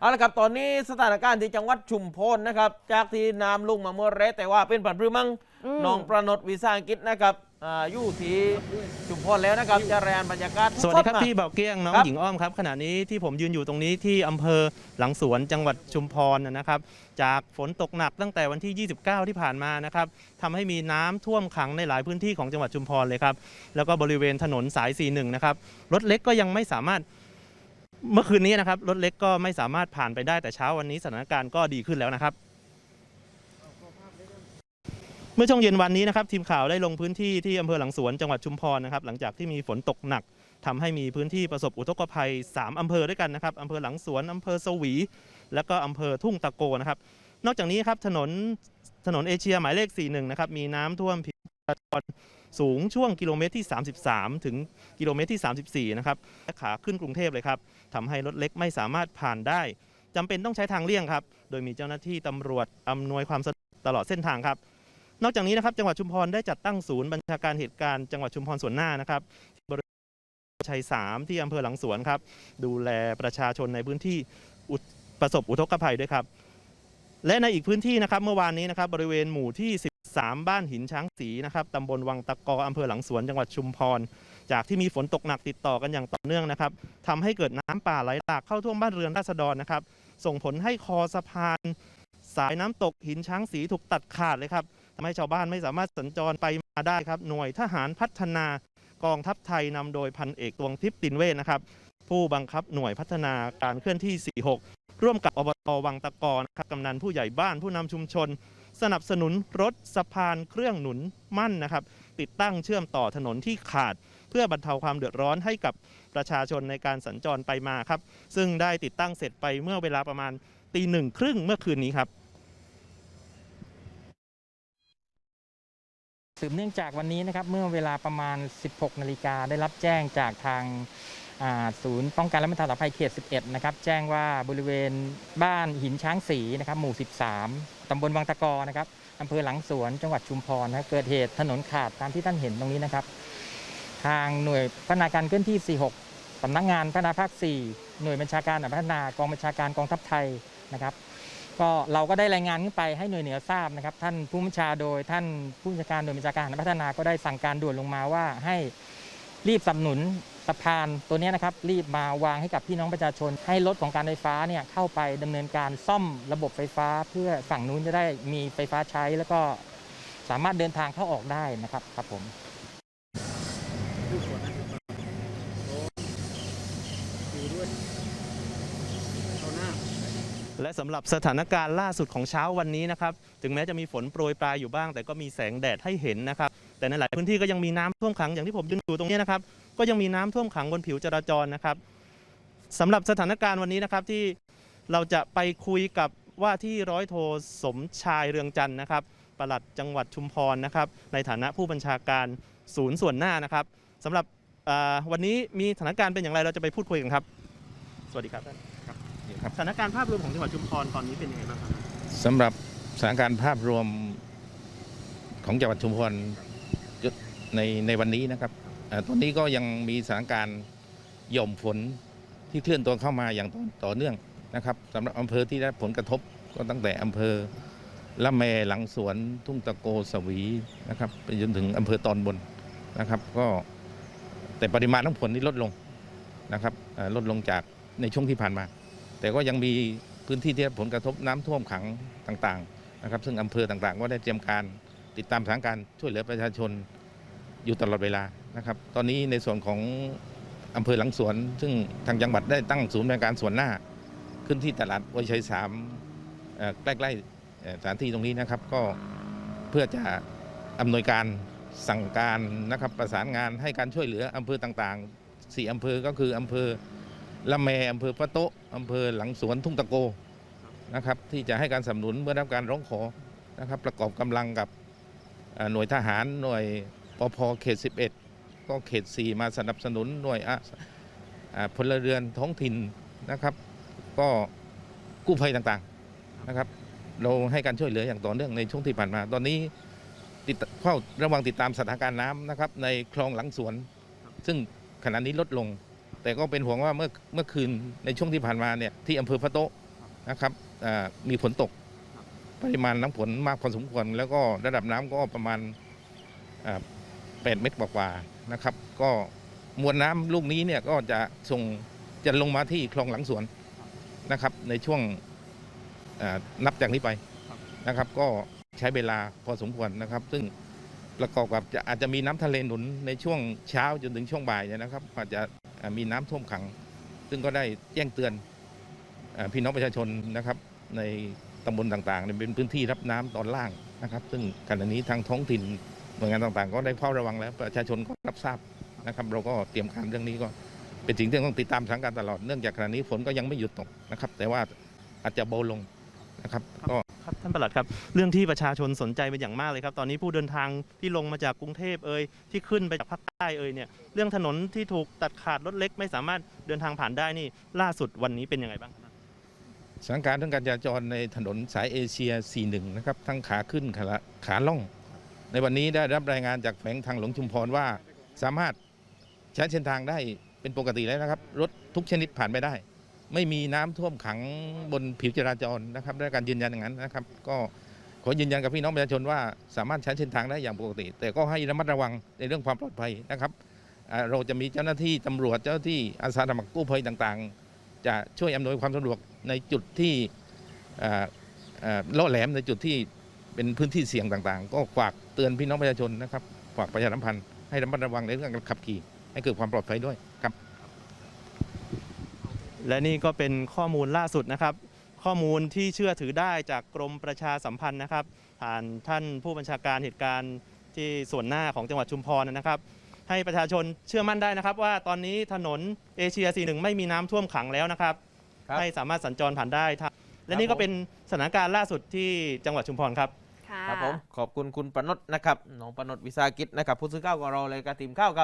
เอาละครับตอนนี้สถานการณ์ที่จังหวัดชุมพรนะครับ จากที่น้ำลงมาเมื่อแรกแต่ว่าเป็นผันพรือมังอืมน้องประนดวิสาหกิจนะครับอ่าอยู่ที่ชุมพรแล้วนะครับจะรายงานบรรยากาศสวัสดีครับดๆมาพี่เบาเกี้ยงน้องครับหญิงอ้อมครับขณะนี้ที่ผมยืนอยู่ตรงนี้ที่อำเภอหลังสวนจังหวัดชุมพรนะครับ จากฝนตกหนักตั้งแต่วันที่ 29 ที่ผ่านมานะครับทำให้มีน้ำท่วมขังในหลายพื้นที่ของจังหวัดชุมพรเลยครับแล้วก็บริเวณถนนสาย 41 นะครับรถเล็กก็ยังไม่สามารถ เมื่อคืนนี้นะครับรถเล็กก็ไม่สามารถผ่านไปได้แต่เช้าวันนี้สถานการณ์ก็ดีขึ้นแล้วนะครับ เมื่อช่วงเย็นวันนี้นะครับทีมข่าวได้ลงพื้นที่ที่อำเภอหลังสวนจังหวัดชุมพรนะครับหลังจากที่มีฝนตกหนักทำให้มีพื้นที่ประสบอุทกภัย 3อำเภอด้วยกันนะครับอำเภอหลังสวนอำเภอสวี และก็อำเภอทุ่งตะโกนะครับ นอกจากนี้ครับถนนถนนเอเชียหมายเลข 41 นะครับมีน้ำท่วมผิวจราจร สูงช่วงกิโลเมตรที่ 33 ถึงกิโลเมตรที่ 34 นะครับขาขึ้นกรุงเทพเลยครับทำให้รถเล็กไม่สามารถผ่านได้จำเป็นต้องใช้ทางเลี่ยงครับ โดยมีเจ้าหน้าที่ตำรวจอำนวยความสะดวกตลอดเส้นทางครับ นอกจากนี้นะครับจังหวัดชุมพรได้จัดตั้งศูนย์บัญชาการเหตุการณ์จังหวัดชุมพรส่วนหน้านะครับบริเวณชัยสามที่อำเภอหลังสวนครับ ดูแลประชาชนในพื้นที่ประสบอุทกภัยด้วยครับ และในอีกพื้นที่นะครับเมื่อวานนี้นะครับบริเวณหมู่ที่ 3 บ้านหินช้างสีนะครับตำบลวังตะกออำเภอหลังสวนจังหวัดชุมพร จากที่มีฝนตกหนักติดต่อกันอย่างต่อเนื่องนะครับทำให้เกิดน้ำป่าไหลหลากเข้าท่วมบ้านเรือนราษฎรนะครับ ส่งผลให้คอสะพาน สายน้ำตกหินช้างสีถูกตัดขาดเลยครับทำให้ชาวบ้านไม่สามารถสัญจรไปมาได้ครับ หน่วยทหารพัฒนากองทัพไทยนำโดยพันเอกตวงทิพย์ตินเวชนะครับ ผู้บังคับหน่วยพัฒนาการเคลื่อนที่ 46 ร่วมกับอบตวังตะกอนะครับกำนันผู้ใหญ่บ้านผู้นำชุมชน สนับสนุนรถสะพานเครื่องหนุนมั่นนะครับ ติดตั้งเชื่อมต่อถนนที่ขาด เพื่อบรรเทาความเดือดร้อนให้กับประชาชนในการสัญจรไปมาครับ ซึ่งได้ติดตั้งเสร็จไปเมื่อเวลาประมาณตีหนึ่งครึ่งเมื่อคืนนี้ครับสืบเนื่องจากวันนี้นะครับเมื่อเวลาประมาณ 16 นาฬิกาได้รับแจ้งจากทาง ศูนย์ป้องกันและบรรเทาสาธารณภัยเขต 11 นะครับ แจ้งว่าบริเวณบ้านหินช้างสีนะครับ หมู่ 13 ตำบลวังตะกอนะครับอำเภอหลังสวน จังหวัดชุมพรนะครับเกิดเหตุถนนขาดตามที่ท่านเห็นตรงนี้นะครับ ทางหน่วยพัฒนาการเคลื่อนที่ 46 สำนักงานพัฒนาภาค 4 หน่วยบัญชาการพัฒนากองบัญชาการกองทัพไทยนะครับ ก็เราก็ได้รายงานขึ้นไปให้หน่วยเหนือทราบนะครับ ท่านผู้บัญชาโดยท่านผู้บัญชาการหน่วยบัญชาการพัฒนาก็ได้สั่งการด่วนลงมาว่าให้รีบสนับสนุน สะพานตัวนี้นะครับรีบมาวางให้กับพี่น้องประชาชน ให้รถของการไฟฟ้าเนี่ยเข้าไปดำเนินการซ่อมระบบไฟฟ้า เพื่อฝั่งนู้นจะได้มีไฟฟ้าใช้ แล้วก็สามารถเดินทางเข้าออกได้นะครับครับผมและสำหรับสถานการณ์ล่าสุดของเช้าวันนี้นะครับ ถึงแม้จะมีฝนโปรยปลายอยู่บ้าง แต่ก็มีแสงแดดให้เห็นนะครับ แต่ในหลายพื้นที่ก็ยังมีน้ำท่วมขังอย่างที่ผมยืนอยู่ตรงนี้นะครับ ก็ยังมีน้ำท่วมขังบนผิวจราจรนะครับสำหรับสถานการณ์วันนี้นะครับที่เราจะไปคุยกับว่าที่ร้อยโทสมชายเรืองจันทร์นะครับปลัดจังหวัดชุมพรนะครับ ในฐานะผู้บัญชาการศูนย์ส่วนหน้านะครับสำหรับอ่าวันนี้มีสถานการณ์เป็นอย่างไรเราจะไปพูดคุยกันครับ สวัสดีครับท่านครับสถานการณ์ภาพรวมของจังหวัดชุมพรตอนนี้เป็นยังไงบ้างครับสำหรับสถานการณ์ภาพรวมของจังหวัดชุมพรในในวันนี้นะครับเอ่อ ตอนนี้ก็ยังมีสถานการณ์หย่อมฝนที่เคลื่อนตัวเข้ามาอย่างต่อตอเนื่องนะครับสำหรับอำเภอที่ได้ผลกระทบก็ตั้งแต่อำเภอละแมหลังสวนทุ่งตะโกสวีนะครับไปจนถึงอำเภอตอนบนนะครับ ก็แต่ปริมาณน้ำฝนนี่ลดลงนะครับลดลงจากในช่วงที่ผ่านมา แต่ก็ยังมีพื้นที่ที่ได้ผลกระทบน้ำท่วมขังต่างๆนะครับ ซึ่งอำเภอต่างๆ ก็ได้เตรียมการติดตามสถานการณ์ช่วยเหลือประชาชนอยู่ตลอดเวลา นะครับ ตอนนี้ในส่วนของอำเภอหลังสวน ซึ่งทางจังหวัดได้ตั้งศูนย์บริการส่วนหน้า ขึ้นที่ตลาดวัยชัยสามใกล้ๆสถานที่ตรงนี้นะครับ ก็เพื่อจะอำนวยการสั่งการนะครับประสานงานให้การช่วยเหลืออำเภอต่างๆสี่อำเภอก็คืออำเภอละแมอำเภอพระโตะอำเภอหลังสวนทุ่งตะโกนะครับที่จะให้การสนับสนุนเมื่อได้รับการร้องขอนะครับ ประกอบกำลังกับหน่วยทหารหน่วยปพเขต11 ก็เขต4มาสนับสนุนหน่วยอพลเรือนท้องถิ่นนะครับ ก็กู้ภัยต่างๆนะครับ เราให้การช่วยเหลืออย่างต่อเนื่องในช่วงที่ผ่านมา ตอนนี้ติดเฝ้าระวังติดตามสถานการณ์น้ำนะครับ ในคลองหลังสวน ซึ่งขณะนี้ลดลง แต่ก็เป็นห่วงว่าเมื่อเมื่อคืนในช่วงที่ผ่านมาเนี่ยที่อำเภอพะโตะนะครับมีฝนตกปริมาณน้ำฝนมากพอสมควร แล้วก็ระดับน้ำก็ประมาณ 8 เมตรกว่าๆนะครับ ก็มวลน้ำลูกนี้เนี่ยก็จะส่งจะลงมาที่คลองหลังสวนนะครับ ในช่วงนับจากนี้ไปนะครับ ก็ใช้เวลาพอสมควรนะครับ ซึ่งประกอบกับจะอาจจะมีน้ำทะเลหนุนในช่วงเช้าจนถึงช่วงบ่ายเนี่ยนะครับ อาจจะมีน้ำท่วมขัง ซึ่งก็ได้แจ้งเตือนอพี่น้องประชาชนนะครับ ในตำบลต่างๆเป็นพื้นที่รับน้ำตอนล่างนะครับ ซึ่งขณะนี้ทางท้องถิ่น หน่วยงานต่างๆ ก็ได้เฝ้าระวังแล้ว ประชาชนก็รับทราบนะครับ เราก็เตรียมการเรื่องนี้ก็เป็นสิ่งที่ต้องติดตามสถานการณ์ตลอดเนื่องจากขณะนี้ฝนก็ยังไม่หยุดตกนะครับ แต่ว่าอาจจะเบาลงนะครับก็ครับท่านปลัดครับเรื่องที่ประชาชนสนใจเป็นอย่างมากเลยครับ ตอนนี้ผู้เดินทางที่ลงมาจากกรุงเทพเอ่ยที่ขึ้นไปจากภาคใต้เอ่ยเนี่ยเรื่องถนนที่ถูกตัดขาดรถเล็ก ไม่สามารถเดินทางผ่านได้นี่ล่าสุดวันนี้เป็นยังไงบ้างครับสถานการณ์เรื่องการจราจรในถนนสายเอเชีย 41 นะครับ ทั้งขาขึ้นขาละขาล่อง ในวันนี้ได้รับรายงานจากแขวงทางหลวงชุมพรว่าสามารถใช้เส้นทางได้เป็นปกติแล้วนะครับ รถทุกชนิดผ่านไปได้ ไม่มีน้ำท่วมขังบนผิวจราจรนะครับได้การยืนยันอย่างนั้นนะครับ ก็ขอยืนยันกับพี่น้องประชาชนว่าสามารถใช้เส้นทางได้อย่างปกติ แต่ก็ให้ระมัดระวังในเรื่องความปลอดภัยนะครับเราจะมีเจ้าหน้าที่ตำรวจเจ้าหน้าที่อาสาสมัครกู้ภัยต่างๆ จะช่วยอำนวยความสะดวกในจุดที่อ่อแหลมในจุดที่ เป็นพื้นที่เสี่ยงต่างๆ ก็ฝากเตือนพี่น้องประชาชนนะครับฝากประชาสัมพันธ์ให้ระมัดระวังในเรื่องการขับขี่ ให้เกิดความปลอดภัยด้วยครับ และนี่ก็เป็นข้อมูลล่าสุดนะครับ ข้อมูลที่เชื่อถือได้จากกรมประชาสัมพันธ์นะครับผ่านท่านผู้บัญชาการเหตุการณ์ที่ส่วนหน้าของจังหวัดชุมพรนะครับ ให้ประชาชนเชื่อมั่นได้นะครับ ว่าตอนนี้ถนนเอเชีย 41 ไม่มีน้ำท่วมขังแล้วนะครับครับให้สามารถสัญจรผ่านได้ครับและนี่ก็เป็นสถานการณ์ล่าสุดที่จังหวัดชุมพรครับ ครับผมขอบคุณคุณปนดนะครับน้องปนดวิสาหกิจนะครับผู้สื่อข่าวของเราเลยกระติมข้าวครับ